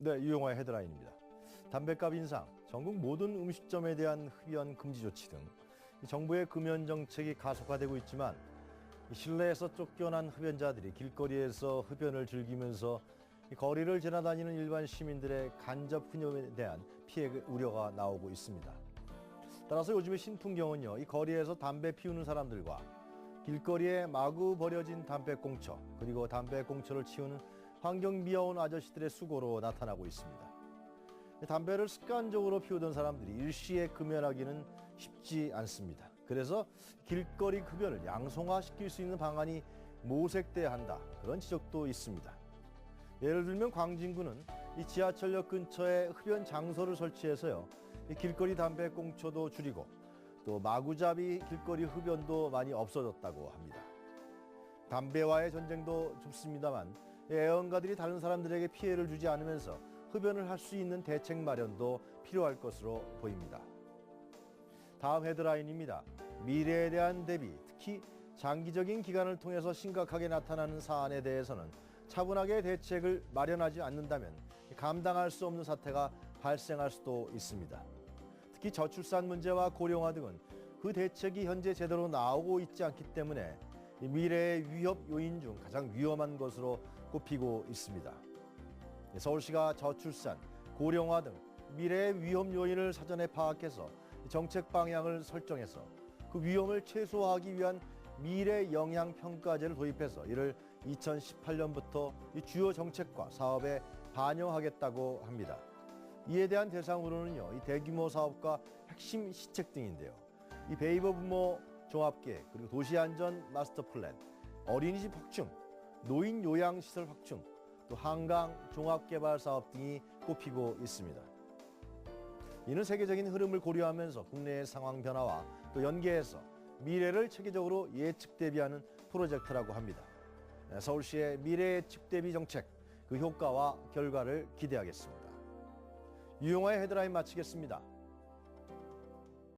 네, 유용화의 헤드라인입니다. 담배값 인상, 전국 모든 음식점에 대한 흡연 금지 조치 등이 정부의 금연 정책이 가속화되고 있지만 이 실내에서 쫓겨난 흡연자들이 길거리에서 흡연을 즐기면서 이 거리를 지나다니는 일반 시민들의 간접 흡연에 대한 피해 우려가 나오고 있습니다. 따라서 요즘의 신풍경은요, 이 거리에서 담배 피우는 사람들과 길거리에 마구 버려진 담배꽁초 그리고 담배꽁초를 치우는 환경 미화원 아저씨들의 수고로 나타나고 있습니다. 담배를 습관적으로 피우던 사람들이 일시에 금연하기는 쉽지 않습니다. 그래서 길거리 흡연을 양성화시킬 수 있는 방안이 모색돼야 한다 그런 지적도 있습니다. 예를 들면 광진구는 이 지하철역 근처에 흡연 장소를 설치해서요 이 길거리 담배 꽁초도 줄이고 또 마구잡이 길거리 흡연도 많이 없어졌다고 합니다. 담배와의 전쟁도 좁습니다만 애언가들이 다른 사람들에게 피해를 주지 않으면서 흡연을 할 수 있는 대책 마련도 필요할 것으로 보입니다. 다음 헤드라인입니다. 미래에 대한 대비, 특히 장기적인 기간을 통해서 심각하게 나타나는 사안에 대해서는 차분하게 대책을 마련하지 않는다면 감당할 수 없는 사태가 발생할 수도 있습니다. 특히 저출산 문제와 고령화 등은 그 대책이 현재 제대로 나오고 있지 않기 때문에 이 미래의 위협 요인 중 가장 위험한 것으로 꼽히고 있습니다. 서울시가 저출산, 고령화 등 미래의 위험 요인을 사전에 파악해서 정책 방향을 설정해서 그 위험을 최소화하기 위한 미래 영향 평가제를 도입해서 이를 2018년부터 이 주요 정책과 사업에 반영하겠다고 합니다. 이에 대한 대상으로는요, 이 대규모 사업과 핵심 시책 등인데요. 이 베이버 부모 종합계획 그리고 도시안전 마스터 플랜, 어린이집 확충, 노인 요양시설 확충, 또 한강 종합개발 사업 등이 꼽히고 있습니다. 이는 세계적인 흐름을 고려하면서 국내의 상황 변화와 또 연계해서 미래를 체계적으로 예측 대비하는 프로젝트라고 합니다. 네, 서울시의 미래 예측 대비 정책 그 효과와 결과를 기대하겠습니다. 유용화의 헤드라인 마치겠습니다.